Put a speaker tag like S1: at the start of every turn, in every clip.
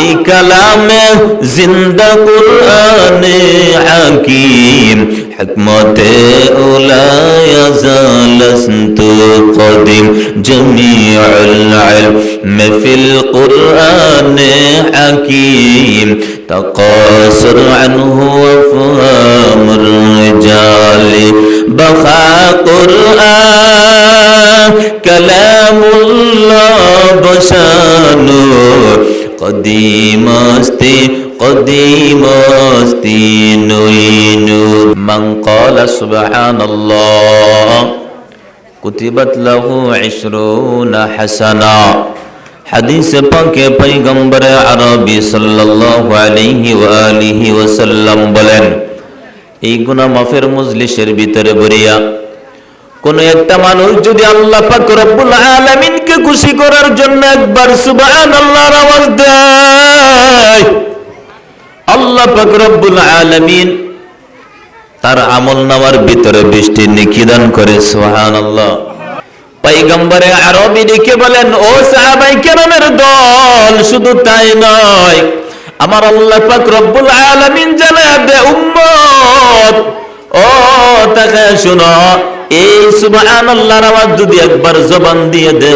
S1: এই কালামে জিন্দা কুরআনে হাকিম হিকমতে উলায়া জালস্ত قديم جميع العلم في القرآن حكيم تقاصر عنه وفهم الرجال بخا قرآن كلام الله بشانه কদিমস্তি কদিমস্তি নুইনু মান ক্বালা সুবহানাল্লাহ, কুতিবাত লাহু 20 হাসানা। হাদিস পাকে পয়গম্বর আরবি সাল্লাল্লাহু আলাইহি ওয়া আলিহি ওয়াসাল্লাম বলেন, এই গুনাহ মাফের মজলিসের ভিতরে বরিয়া কোন একটা মানুষ যদি আল্লাহ পাক আলামিনকে খুশি করার জন্য একবার সুবহানাল্লাহর আওয়াজ দেয়, আল্লাহ পাক আলামিন তার আমল নামার ভিতরে বৃষ্টি নিকিদান করে, সুবহানাল্লাহ। পৈগম্বরে আরবি লিখে বলেন, ও সাহাবাই কেরামের দল, শুধু তাই নয়, আমার আল্লাহ পাক রব্বুল আলামিন জানা দে, উম্মত, ও তাকে শুনো এই সুবহানাল্লাহর আওয়াজ যদি একবার জবান দিয়ে দে।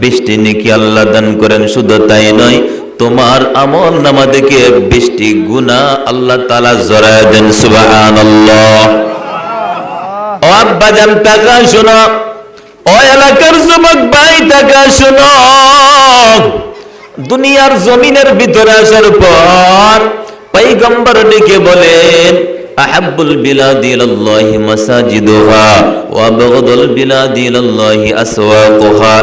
S1: বৃষ্টি নাকি আল্লাহ দান করেন, শুধু তাই নয়, তোমার আমল নামা দেখে বৃষ্টি গুনাহ আল্লাহ তাআলা জড়ায় দেন আব্বা জান টাকা শোনো। ও এলাকার যুবক ভাই টাকা শোনো। দুনিয়ার জমিনের ভিতরে আসার পর পৈগম্বর ডেকে বলেন আহাব্বুল বিলাদি ইলাল্লাহি মাসাজিদুহা ওয়া বাগদুল বিলাদি ইলাল্লাহি আসওয়াকুহা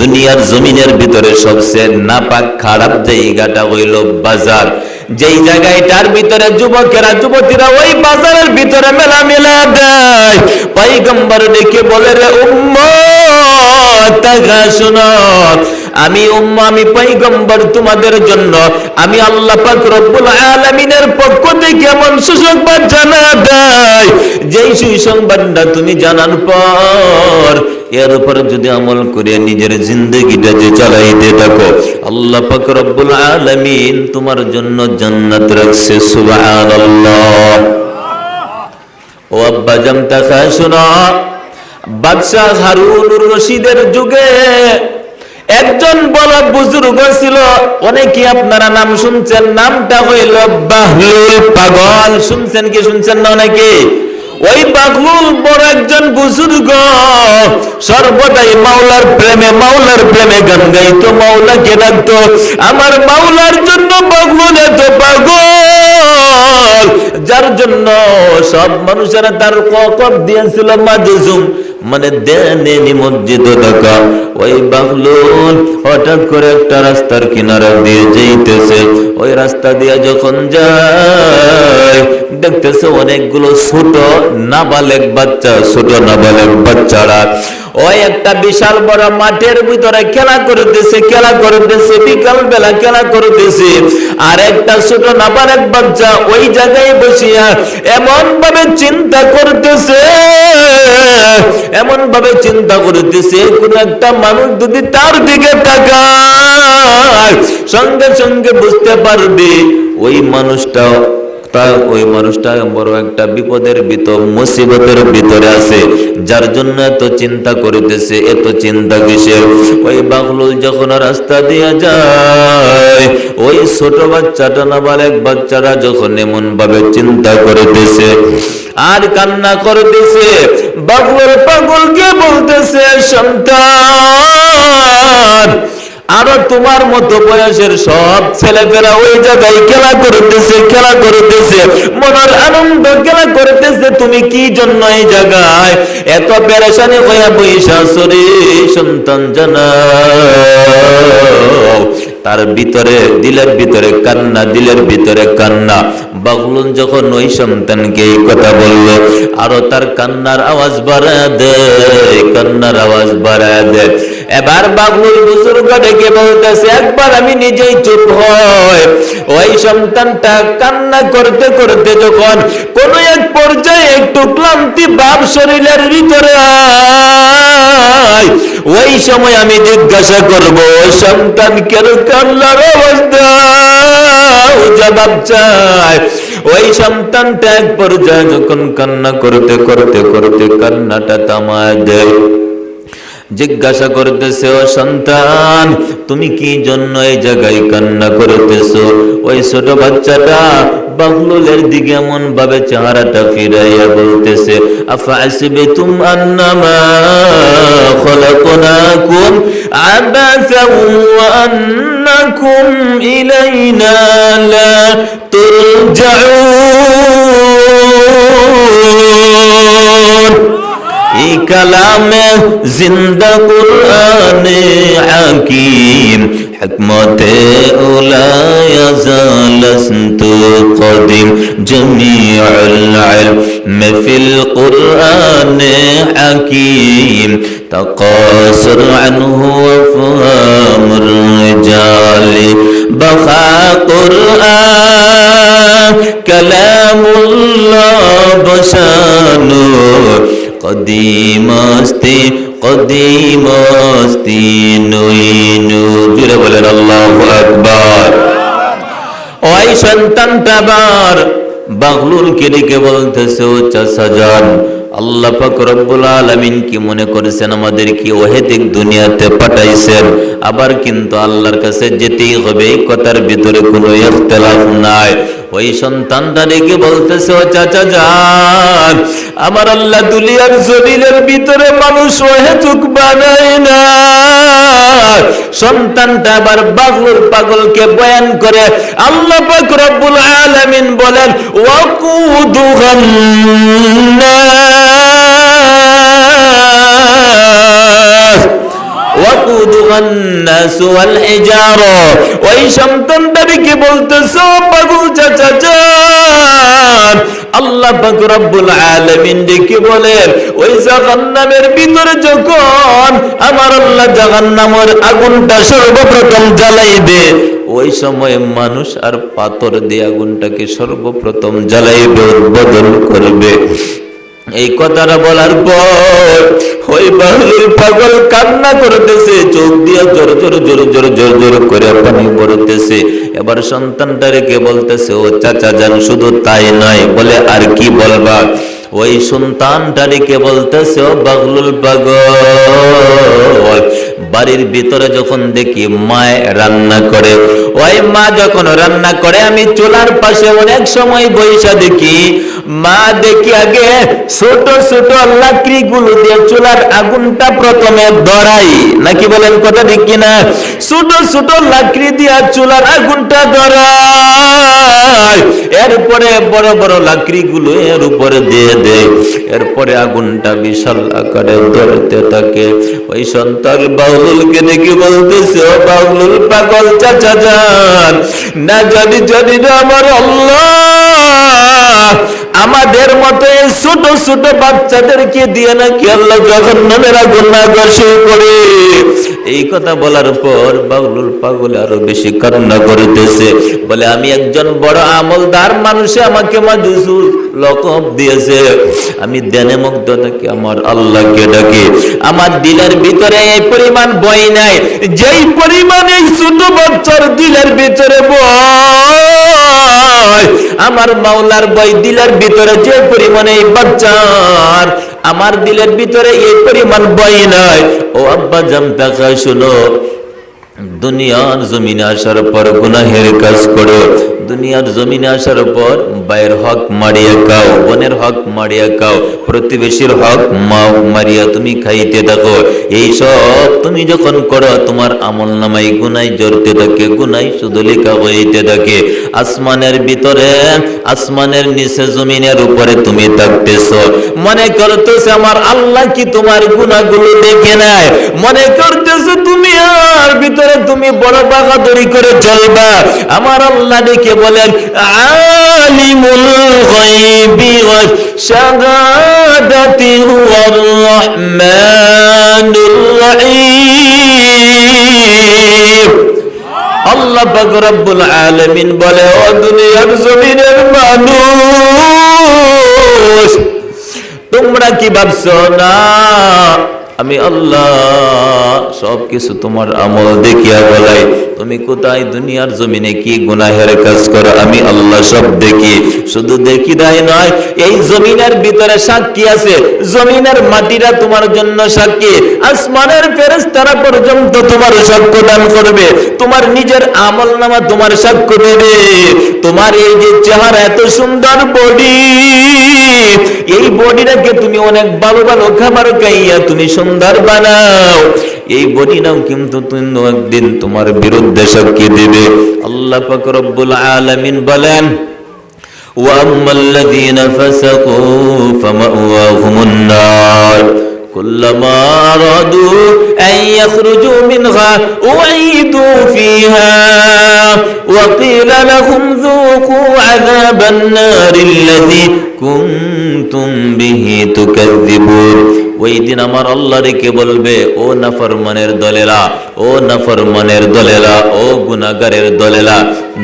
S1: দুনিয়ার জমিনের ভিতরে সবচেয়ে নাপাক, খারাপ জায়গাটা হইল বাজার। যেই জায়গাটার ভিতরে যুবকেরা, যুবতীরা ওই বাজারের ভিতরে মেলা মেলা দেয়। পৈগম্বর ডেকে বলে, রে উম্মত তাকা শোনো। আমি উম্মা, আমি পৈগম্বর তোমাদের জন্য। আমি আল্লাহ পাক রব্বুল আলামিনের পক্ষ থেকে এমন সুসংবাদ জানা দেয়, যেই সুসংবাদটা তুমি জানার পর এর যদি আমল করে নিজের জিন্দগিটা যে চালাইতে থাকো। আল্লাহ পাক রব্বুল আলামিন তোমার জন্য জান্নাত রাখছে, সুবহানাল্লাহ। ও আব্বা জামতা খা শোনা? বাদশাহ হারুনুর রশিদের যুগে একজন বড় বুজুর্গ ছিল অনেকে আপনারা নাম শুনছেন? নামটা হইল বাহলুল পাগল। শুনছেন কি, শুনছেন না অনেকে? ওই বাগলুল বড় একজন বুজুর্গ, সর্বদাই মাওলার প্রেমে মাওলার প্রেমে গান গাইতো, মাওলাকে ডাকতো, আমার মাওলার জন্য বাগলুল এত পাগল। যার জন্য সব মানুষেরা তার ককব দিয়েছিল মাজুজুম মানে দেনে নিমজ্জিত থাকা ওই বাগলুল হঠাৎ করে একটা রাস্তার কিনারা দিয়ে যেতেছে ওই রাস্তা দিয়ে যখন যায়, দেখতেছে অনেকগুলো ছোট নাবালেক বাচ্চা, ছোট নাবালেক বাচ্চারা। ওই একটা বিশাল বড় মাঠের ভিতরে খেলা করতেছে খেলা করতেছে বিকাল বেলা খেলা করতেছে। আর একটা ছোট নাবালেক বাচ্চা ওই জায়গায় বসিয়া এমন ভাবে চিন্তা করতেছে এমন ভাবে চিন্তা করতেছে কোন একটা মানুষ যদি তার দিকে তাকায়, সঙ্গে সঙ্গে বুঝতে পারবে ওই মানুষটা তা ওই মানুষটা বড় একটা বিপদের ভিতর, মুসিবতের ভিতরে আছে। যার জন্য এত চিন্তা করিতেছে, এত চিন্তা কিসের? ওই যখন রাস্তা যায়, ওই ছোট বাচ্চাটা বাচ্চারা যখন এমন ভাবে চিন্তা করিতেছে, আর কান্না করতেছে বাগলুল পাগলকে বলতেছে, সন্তান আরও তোমার মতো বয়সের সব ছেলেপেরা ওই জায়গায় খেলা করতেছে খেলা করতেছে। মনের আনন্দ খেলা করতেছে, তুমি কি জন্য এই জায়গায় এত পেরেশানি হইয়া বৈশা সরে সন্তান জানা? তার ভিতরে, দিলের ভিতরে কান্না, দিলের ভিতরে কান্না। বাগলুন যখন ওই সন্তানকে এই কথা বলল, আরও তার কান্নার আওয়াজ বাড়ায় দেয় কান্নার আওয়াজ বাড়ায় দেয় এবার বাগলুল বুজুর্গ ডেকে বলতেছে, একবার আমি নিজেই চুপ হয়। ওই সন্তানটা কান্না করতে করতে যখন কোন এক পর্যায়ে একটু ক্লান্তি ভাব শরীরের ভিতরে আয়, ওই সময় আমি জিজ্ঞাসা করব সন্তান কেন কান্নার অবস্থা? জবাব চায় ওই সন্তানটা এক পর্যায়ে যখন কান্না করতে করতে করতে কান্নাটা তামায় দেয়। জিজ্ঞাসা করতেছে ও সন্তান তুমি কি জন্য এই জায়গায় কান্না করতেছো? ওই ছোট বাচ্চাটা বাহলুলের দিকে এমন ভাবে চেহারাটা ফিরাইয়া বলতেছে আফাসিবে তুম আন্নামা খলাকনাকুম আবাসা ওয়া আন্নাকুম ইলাইনা লা তুরজাউন। এই কালামে জিন্দা কুরআনে হাকিম। حكمت لا يزال لست قديم جميع العلم في القرآن حكيم تقاصر عنه وفهم الرجال بقى قرآن كلام الله بشانه قديم استيم কদিম জুড়ে বলেন আল্লাহ আকবার ওই সন্তানটা আবার বাগলুর কে বলতেছে ও চাষা আল্লাহ পাক রব্বুল আলামিন কি মনে করেছেন আমাদের কি ওহেদিক দুনিয়াতে পাঠাইছেন? আবার কিন্তু আল্লাহর কাছে যেতেই হবে, এই কথার ভিতরে কোনো ইখতিলাফ নাই। ওই সন্তানটা ডেকে বলতেছে, ও চাচা যান, আমার আল্লাহ দুনিয়ার জমিনের ভিতরে মানুষ ওহেতুক বানায় না। সন্তানটা আবার বাগলুর পাগলকে বয়ান করে আল্লাহ পাক আলমিন আলামিন বলেন ওয়াকুদুহান ওই সন্তানটাকে বলতেছ? পাগল চাচ আল্লাহ রব্বুল আলামিন ডেকে বলেন, ওই জাহান্নামের ভিতরে যখন আমার আল্লাহ জাহান্নামের আগুনটা সর্বপ্রথম জ্বালাইবে, ওই সময় মানুষ আর পাথর দিয়ে আগুনটাকে সর্বপ্রথম জ্বালাইবে, উদ্বোধন করবে। এই কথাটা বলার পর ওই বাহুলির পাগল কান্না করতেছে, চোখ দিয়ে জোর জোর জোর জোর জোর জোর করে পানি পড়তেছে। এবার সন্তানটা রেখে বলতেছে, ও চাচা যান শুধু তাই নয়, বলে আর কি বলবা? ওই সন্তানটা রেখে বলতেছে, ও বাগলুল পাগল। বাড়ির ভিতরে যখন দেখি মায় রান্না করে, ওই মা যখন রান্না করে, আমি চুলার পাশে অনেক সময় বৈশা দেখি মা দেখি আগে ছোট ছোট লাকড়ি গুলো দিয়ে চুলার আগুনটা প্রথমে ধরাই। নাকি বলেন কথা ঠিক কিনা? ছোট ছোট লাকড়ি দিয়ে চুলার আগুনটা ধরাই। এরপরে বড় বড় লাকড়ি গুলো এর উপরে দিয়ে দেয় এরপরে আগুনটা বিশাল আকারে ধরতে থাকে। ওই সন্তান বাউলকে দেখে বলতেছে, ও বাউলুল পাগল চাচা যান। না জানি না আমার আল্লাহ। আমাদের মতো ছোট ছোট বাচ্চাদেরকে দিয়ে নাকি আল্লাহ যখন নামের আগুন করে এই কথা বলার পর বাউলুল পাগল আরও বেশি কান্না করিতেছে। বলে, আমি একজন বড় আমলদার মানুষে আমাকে মাজুসু লকব দিয়েছে। আমি দেনে মুগ্ধ থাকি আমার আল্লাহকে ডাকি। আমার দিলের ভিতরে এই পরিমাণ বই নাই। যেই পরিমাণ ছোট বাচ্চার দিলের ভিতরে বই আমার মাওলার বই দিলের ভিতরে যে পরিমাণে বাচ্চার, আমার দিলের ভিতরে এই পরিমাণ বই নাই। ও আব্বা জামতা খায় শুনো। দুনিয়ার জমিনে আসার পর গুনাহের কাজ করো। দুনিয়ার জমিনে আসার পর বাইরের হক মারিয়া খাও, বোনের হক মারিয়া খাও, প্রতিবেশীর হক মা- মারিয়া, তুমি খাইতে থাকো। এই সব তুমি যখন করো, তোমার আমল নামাই গুনাই জড়তে থাকে গুনাই শুধু লেখা হইতে থাকে। আসমানের ভিতরে, আসমানের নিচে জমিনের উপরে তুমি থাকতেছ। মনে করতেছে আমার আল্লাহ কি তোমার গুনাহগুলো দেখে নেয় মনে করতেছে তুমি আর ভিতরে তুমি বড় বাহাদুরি করে চলবা। আমার আল্লাহ ডেকে বলেন, আলিমুল গায়বি ওয়াশ শাহাদাতি হুয়ার রহমানুর রহিম। আল্লাহ পাক রব্বুল আলামিন বলে, ও দুনিয়ার জমিনের মানুষ, তোমরা কি ভাবছ? না আমি আল্লাহ সব কিছু তোমার আমল দেখিয়া বলাই তুমি কোথায় দুনিয়ার জমিনে কি গুনাহের কাজ করো? আমি আল্লাহ সব দেখি। শুধু দেখি তাই নয়, এই জমিনের ভিতরে সাক্ষী আছে। জমিনের মাটিরা তোমার জন্য সাক্ষী। আসমানের ফেরেশতারা পর্যন্ত তোমার সাক্ষ্য দান করবে। তোমার নিজের আমল নামা তোমার সাক্ষ্য দেবে। তোমার এই যে চেহারা এত সুন্দর বডি। এই বডিটাকে তুমি অনেক ভালো ভালো খাবার খাইয়া তুমি সুন্দর বানাও এই বডি নাও কিন্তু তুমি একদিন তোমার বিরুদ্ধে সাক্ষী দেবে আল্লাহ পাক রব্বুল আলামিন বলেন واما الذين فسقوا فمأواهم النار كلما أرادوا أن يخرجوا منها أعيدوا فيها وقيل لهم ذوقوا عذاب النار الذي كنتم به تكذبون. ওই দিন আমার আল্লাহ রেখে বলবে, ও নাফরমানের দলেরা, ও নাফরমানের দলেরা, ও গুনাগারের দলেরা,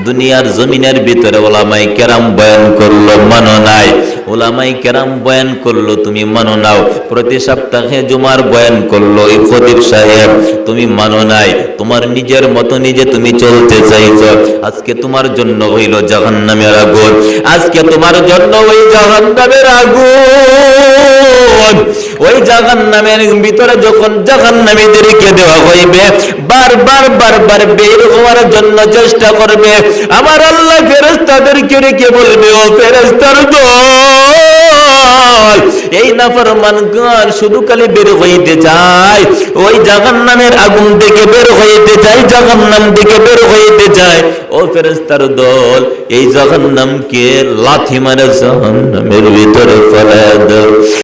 S1: দুনিয়ার জমিনের ভিতরে ওলামাই কেরাম বয়ান করল, মানো নাই। ওলামাই কেরাম বয়ান করল, তুমি মানো নাও। প্রতি সপ্তাহে জুমার বয়ান করল খতিব সাহেব, তুমি মানো নাই। তোমার নিজের মতো নিজে তুমি চলতে চাইছ। আজকে তোমার জন্য হইল জাহান্নামের আগুন। আজকে তোমার জন্য ওই জাহান্নামের আগুন। ওই জাহান্নামের ভিতরে যখন জাহান্নামীদেরকে দেওয়া হইবে, বারবার বারবার বের হওয়ার জন্য চেষ্টা করবে। আমার আল্লাহ ফেরেশতাদেরকে রেখে বলবে, ও ফেরেশতার দল, এই নাফরমান গান শুধু খালি বের হইতে চায়। ওই জাহান্নামের আগুন থেকে বের হইতে চায়, জাহান্নাম থেকে বের হইতে চায়। ও ফেরেশতার দল, এই জাগান জাহান্নামকে লাথি মারে জাহান্নামের ভিতরে ফেলে দাও।